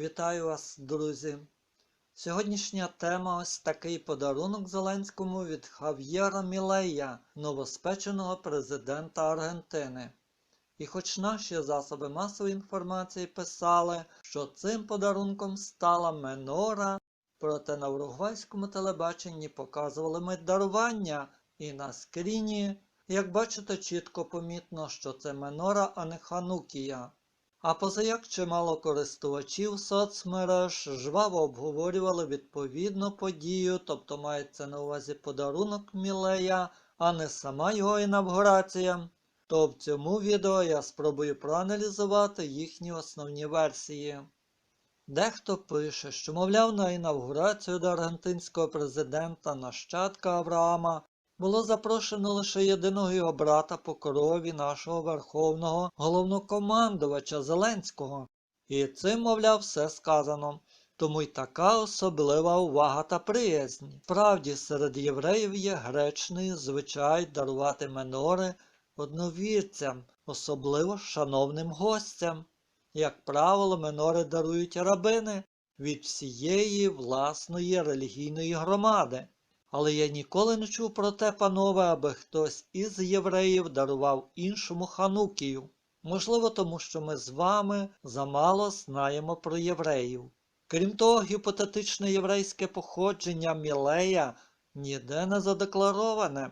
Вітаю вас, друзі! Сьогоднішня тема ось такий подарунок Зеленському від Хав'єра Мілея, новоспеченого президента Аргентини. І хоч наші засоби масової інформації писали, що цим подарунком стала Менора, проте на уругвайському телебаченні показували мить дарування, і на скріні, як бачите, чітко помітно, що це Менора, а не Ханукія. А позаяк чимало користувачів соцмереж жваво обговорювали відповідну подію, тобто мається на увазі подарунок Мілея, а не сама його інавгурація. То в цьому відео я спробую проаналізувати їхні основні версії. Дехто пише, що, мовляв, на інавгурацію до аргентинського президента нащадка Авраама було запрошено лише єдиного його брата по крові нашого верховного головнокомандувача Зеленського. І цим, мовляв, все сказано. Тому й така особлива увага та приязнь. Справді, серед євреїв є гречний звичай дарувати менори одновірцям, особливо шановним гостям. Як правило, менори дарують рабини від всієї власної релігійної громади. Але я ніколи не чув про те, панове, аби хтось із євреїв дарував іншому ханукію. Можливо, тому що ми з вами замало знаємо про євреїв. Крім того, гіпотетичне єврейське походження Мілея ніде не задеклароване,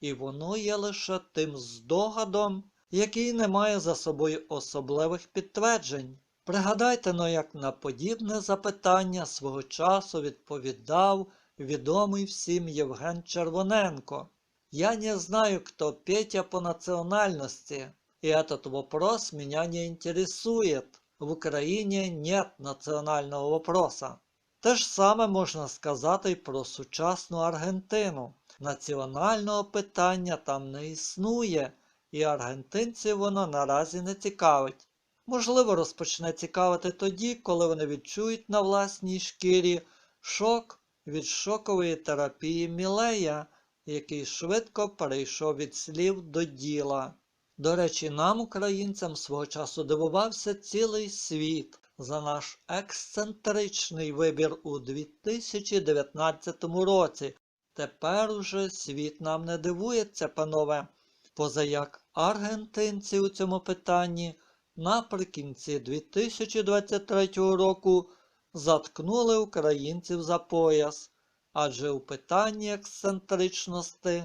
і воно є лише тим здогадом, який не має за собою особливих підтверджень. Пригадайте но, як на подібне запитання свого часу відповідав відомий всім Євген Червоненко. Я не знаю, кто Петя по национальности, и этот вопрос меня не интересует. В Україні нет національного вопроса. Те ж саме можна сказати й про сучасну Аргентину. Національного питання там не існує, і аргентинців воно наразі не цікавить. Можливо, розпочне цікавити тоді, коли вони відчують на власній шкірі шок від шокової терапії Мілея, який швидко перейшов від слів до діла. До речі, нам, українцям, свого часу дивувався цілий світ за наш ексцентричний вибір у 2019 році. Тепер уже світ нам не дивується, панове, позаяк аргентинці у цьому питанні наприкінці 2023 року заткнули українців за пояс, адже у питанні ексцентричності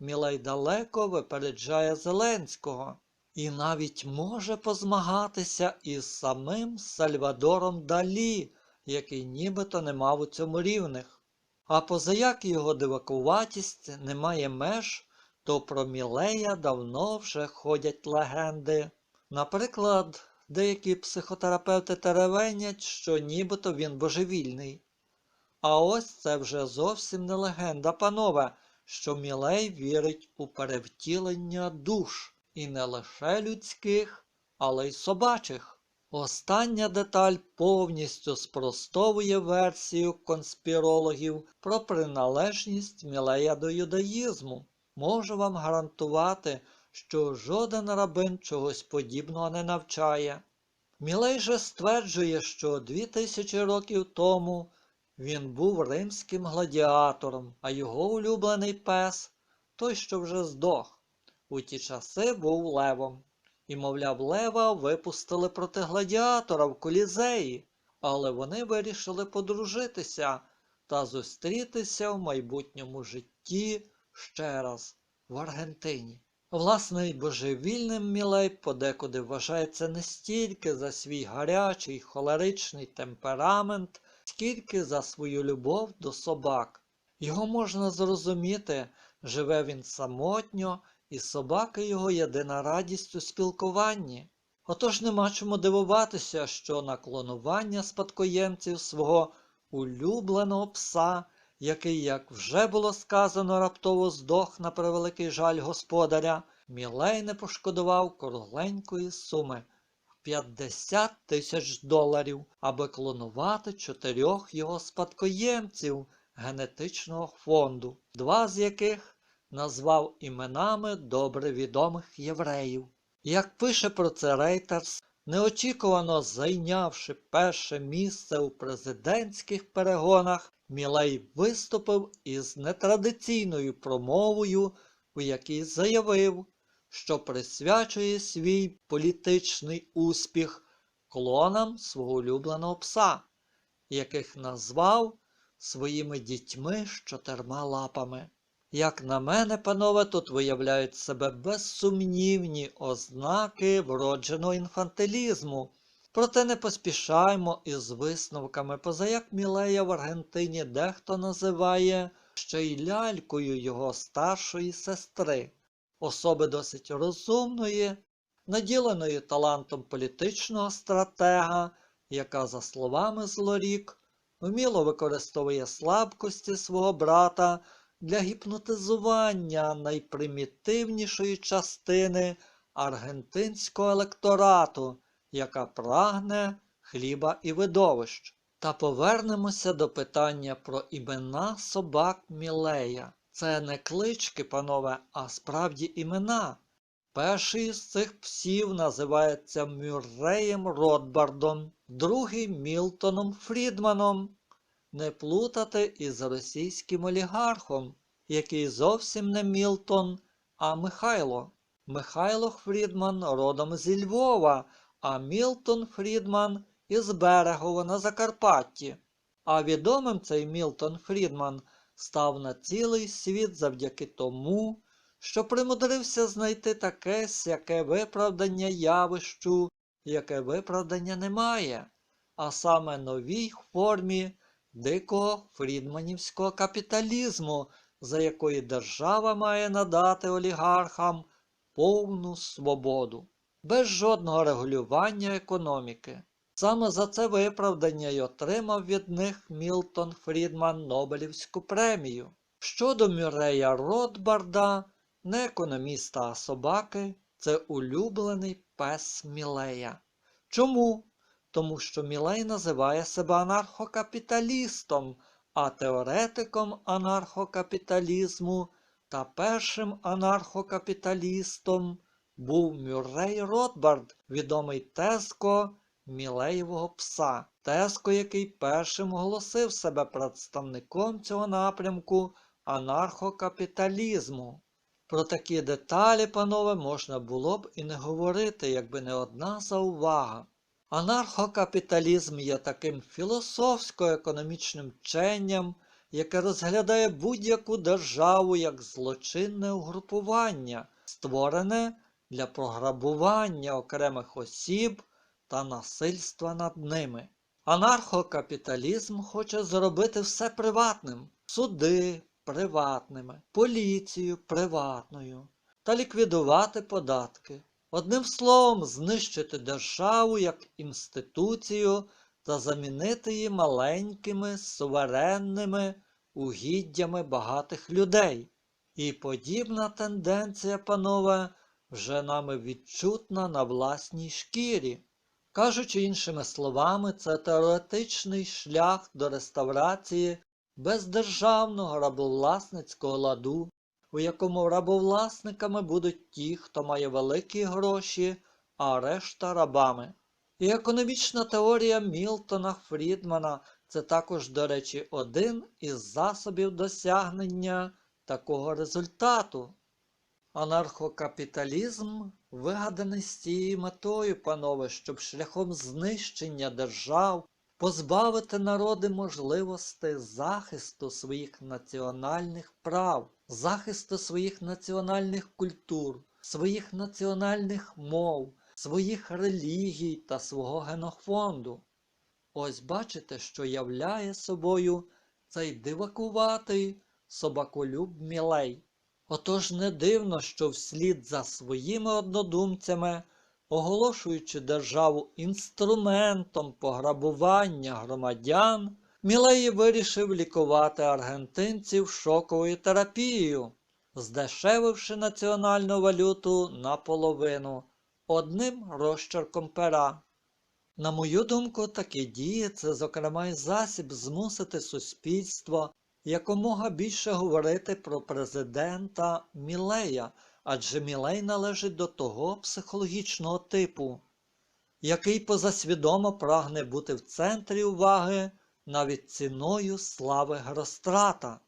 Мілей далеко випереджає Зеленського і навіть може позмагатися із самим Сальвадором Далі, який нібито не мав у цьому рівних. А позаяк його дивакуватість не має меж, то про Мілея давно вже ходять легенди. Наприклад, деякі психотерапевти теревенять, що нібито він божевільний. А ось це вже зовсім не легенда, панове, що Мілей вірить у перевтілення душ, і не лише людських, але й собачих. Остання деталь повністю спростовує версію конспірологів про приналежність Мілея до юдаїзму. Можу вам гарантувати, що жоден рабин чогось подібного не навчає. Мілей же стверджує, що дві тисячі років тому він був римським гладіатором, а його улюблений пес, той, що вже здох, у ті часи був левом. І, мовляв, лева випустили проти гладіатора в колізеї, але вони вирішили подружитися та зустрітися в майбутньому житті ще раз в Аргентині. Власне, божевільним Мілей подекуди вважається не стільки за свій гарячий холеричний темперамент, скільки за свою любов до собак. Його можна зрозуміти, живе він самотньо, і собаки його єдина радість у спілкуванні. Отож нема чому дивуватися, що на клонування спадкоємців свого улюбленого пса який, як вже було сказано, раптово здох на превеликий жаль господаря, Мілей не пошкодував кругленької суми 50 тисяч доларів, аби клонувати чотирьох його спадкоємців генетичного фонду, два з яких назвав іменами добре відомих євреїв. Як пише про це Reuters, Неочікувано зайнявши перше місце у президентських перегонах, Мілей виступив із нетрадиційною промовою, у якій заявив, що присвячує свій політичний успіх клонам свого улюбленого пса, яких назвав своїми дітьми з чотирма лапами. Як на мене, панове, тут виявляють себе безсумнівні ознаки вродженого інфантилізму. Проте не поспішаймо із висновками, позаяк Мілея в Аргентині дехто називає ще й лялькою його старшої сестри, особи досить розумної, наділеної талантом політичного стратега, яка, за словами Злорік, вміло використовує слабкості свого брата для гіпнотизування найпримітивнішої частини аргентинського електорату, яка прагне хліба і видовищ. Та повернемося до питання про імена собак Мілея. Це не клички, панове, а справді імена. Перший з цих псів називається Мюрреєм Ротбардом, другий Мілтоном Фрідманом. Не плутати із російським олігархом, який зовсім не Мілтон, а Михайло. Михайло Фрідман родом зі Львова, а Мілтон Фрідман із Берегова на Закарпатті. А відомим цей Мілтон Фрідман став на цілий світ завдяки тому, що примудрився знайти таке сяке виправдання явищу, яке виправдання немає, а саме новій формі дикого фрідманівського капіталізму, за якої держава має надати олігархам повну свободу, без жодного регулювання економіки. Саме за це виправдання й отримав від них Мілтон Фрідман Нобелівську премію. Щодо Мюррея Ротбарда, не економіста, а собаки, це улюблений пес Мілея. Чому? Тому що Мілей називає себе анархокапіталістом, а теоретиком анархокапіталізму та першим анархокапіталістом був Мюррей Ротбард, відомий Теско Мілеєвого пса. Теско, який першим оголосив себе представником цього напрямку анархокапіталізму. Про такі деталі, панове, можна було б і не говорити, якби не одна заувага. Анархокапіталізм є таким філософсько-економічним вченням, яке розглядає будь-яку державу як злочинне угрупування, створене для програбування окремих осіб та насильства над ними. Анархокапіталізм хоче зробити все приватним, суди приватними, поліцію приватною та ліквідувати податки. Одним словом, знищити державу як інституцію та замінити її маленькими суверенними угіддями багатих людей. І подібна тенденція, панове, вже нами відчутна на власній шкірі. Кажучи іншими словами, це теоретичний шлях до реставрації бездержавного рабовласницького ладу, у якому рабовласниками будуть ті, хто має великі гроші, а решта рабами. І економічна теорія Мілтона Фрідмана це також, до речі, один із засобів досягнення такого результату. Анархокапіталізм вигаданий з цією метою, панове, щоб шляхом знищення держав позбавити народи можливості захисту своїх національних прав, захисту своїх національних культур, своїх національних мов, своїх релігій та свого генофонду. Ось бачите, що являє собою цей дивакуватий собаколюб Мілей. Отож не дивно, що вслід за своїми однодумцями, оголошуючи державу інструментом пограбування громадян, Мілеї вирішив лікувати аргентинців шоковою терапією, здешевивши національну валюту наполовину одним розчерком пера. На мою думку, такі дії це, зокрема, й засіб змусити суспільство якомога більше говорити про президента Мілея, адже Мілей належить до того психологічного типу, який позасвідомо прагне бути в центрі уваги навіть ціною слави Грострата.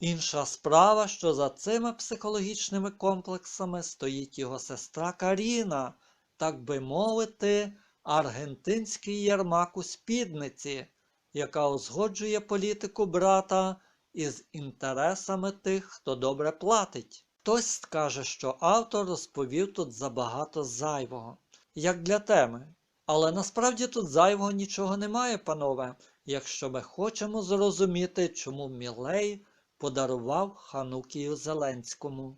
Інша справа, що за цими психологічними комплексами стоїть його сестра Каріна, так би мовити, аргентинський ярмак у спідниці, яка узгоджує політику брата із інтересами тих, хто добре платить. Хтось скаже, що автор розповів тут забагато зайвого, як для теми. Але насправді тут зайвого нічого немає, панове, якщо ми хочемо зрозуміти, чому Мілей подарував Ханукію Зеленському.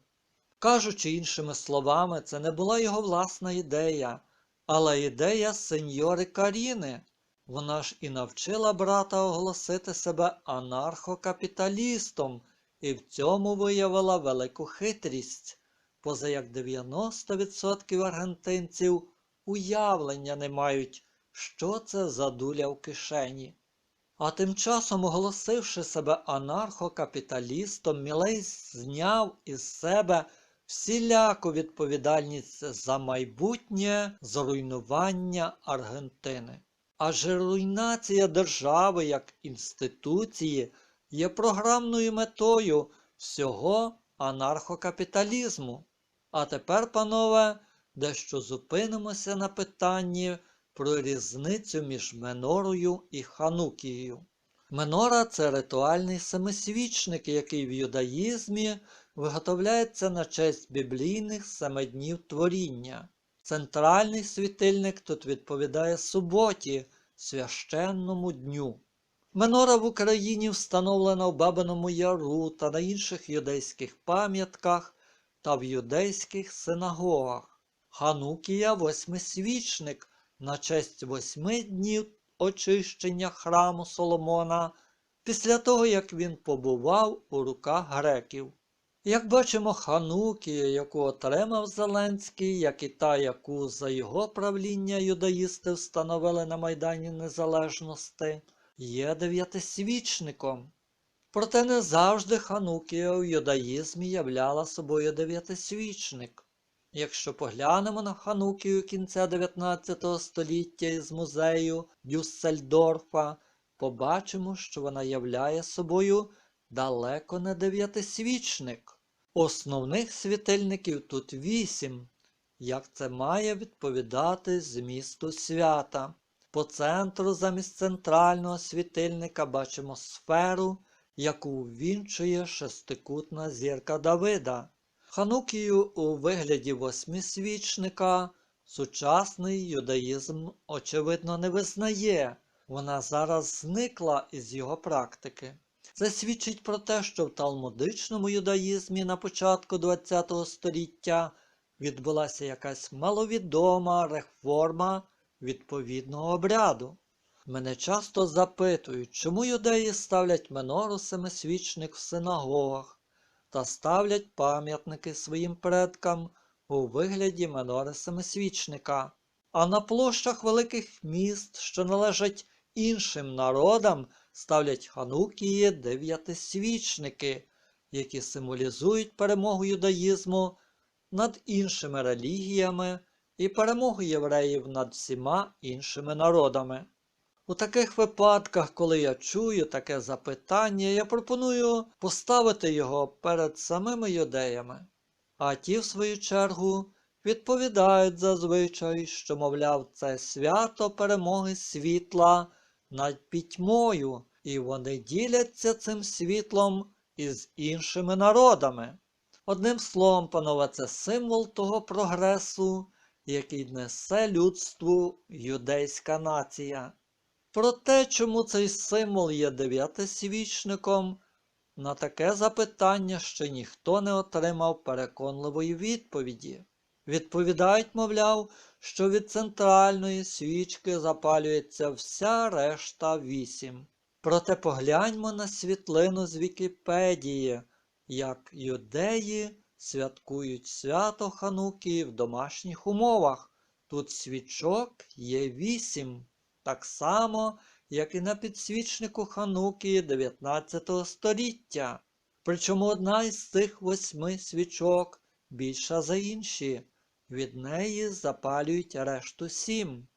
Кажучи іншими словами, це не була його власна ідея, але ідея сеньори Каріни. Вона ж і навчила брата оголосити себе анархокапіталістом і в цьому виявила велику хитрість, поза як 90% аргентинців уявлення не мають, що це за дуля в кишені. А тим часом, оголосивши себе анархокапіталістом, Мілей зняв із себе всіляку відповідальність за майбутнє зруйнування Аргентини. Адже руйнація держави як інституції є програмною метою всього анархокапіталізму. А тепер, панове, дещо зупинимося на питанні про різницю між Менорою і Ханукією. Менора це ритуальний семисвічник, який в юдаїзмі виготовляється на честь біблійних семи днів творіння. Центральний світильник тут відповідає суботі, священному дню. Менора в Україні встановлена в Бабиному Яру та на інших юдейських пам'ятках та в юдейських синагогах. Ханукія восьмисвічник на честь восьми днів очищення храму Соломона після того, як він побував у руках греків. Як бачимо, Ханукія, яку отримав Зеленський, як і та, яку за його правління юдаїсти встановили на Майдані Незалежності, є дев'ятисвічником. Проте не завжди Ханукія у юдаїзмі являла собою дев'ятисвічник. Якщо поглянемо на Ханукію кінця 19 століття із музею Дюссельдорфа, побачимо, що вона являє собою далеко не дев'ятисвічник. Основних світильників тут вісім, як це має відповідати змісту свята. По центру замість центрального світильника бачимо сферу, яку ввінчує шестикутна зірка Давида. Ханукію у вигляді восьмисвічника сучасний юдаїзм, очевидно, не визнає. Вона зараз зникла із його практики. Це свідчить про те, що в талмудичному юдаїзмі на початку ХХ століття відбулася якась маловідома реформа відповідного обряду. Мене часто запитують, чому юдеї ставлять менору семисвічник в синагогах та ставлять пам'ятники своїм предкам у вигляді менори семисвічника, а на площах великих міст, що належать іншим народам, ставлять ханукії дев'ятисвічники, які символізують перемогу юдаїзму над іншими релігіями і перемогу євреїв над всіма іншими народами. У таких випадках, коли я чую таке запитання, я пропоную поставити його перед самими юдеями, а ті, в свою чергу, відповідають зазвичай, що, мовляв, це свято перемоги світла над пітьмою, і вони діляться цим світлом із іншими народами. Одним словом, панове, це символ того прогресу, який несе людству юдейська нація. Про те, чому цей символ є дев'ятисвічником, на таке запитання ще ніхто не отримав переконливої відповіді. Відповідають, мовляв, що від центральної свічки запалюється вся решта вісім. Проте погляньмо на світлину з Вікіпедії, як юдеї святкують свято Хануки в домашніх умовах. Тут свічок є вісім, так само, як і на підсвічнику Хануки 19 століття. Причому одна із цих восьми свічок більша за інші. Від неї запалюють решту сім.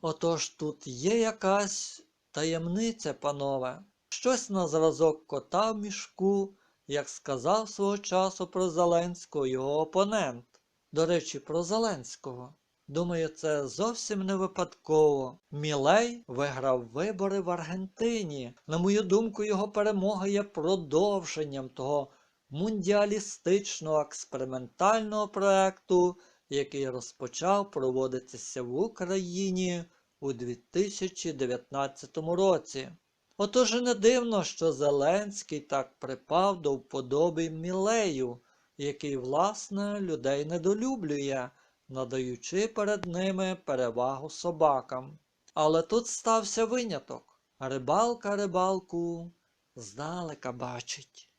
Отож тут є якась таємниця, панове. Щось на зразок кота в мішку, як сказав свого часу про Зеленського його опонент. До речі, про Зеленського. Думаю, це зовсім не випадково. Мілей виграв вибори в Аргентині. На мою думку, його перемога є продовженням того мундіалістичного експериментального проекту, який розпочав проводитися в Україні у 2019 році. Отож і не дивно, що Зеленський так припав до вподоби Мілею, який, власне, людей недолюблює, надаючи перед ними перевагу собакам. Але тут стався виняток. Рибалка рибалку здалека бачить.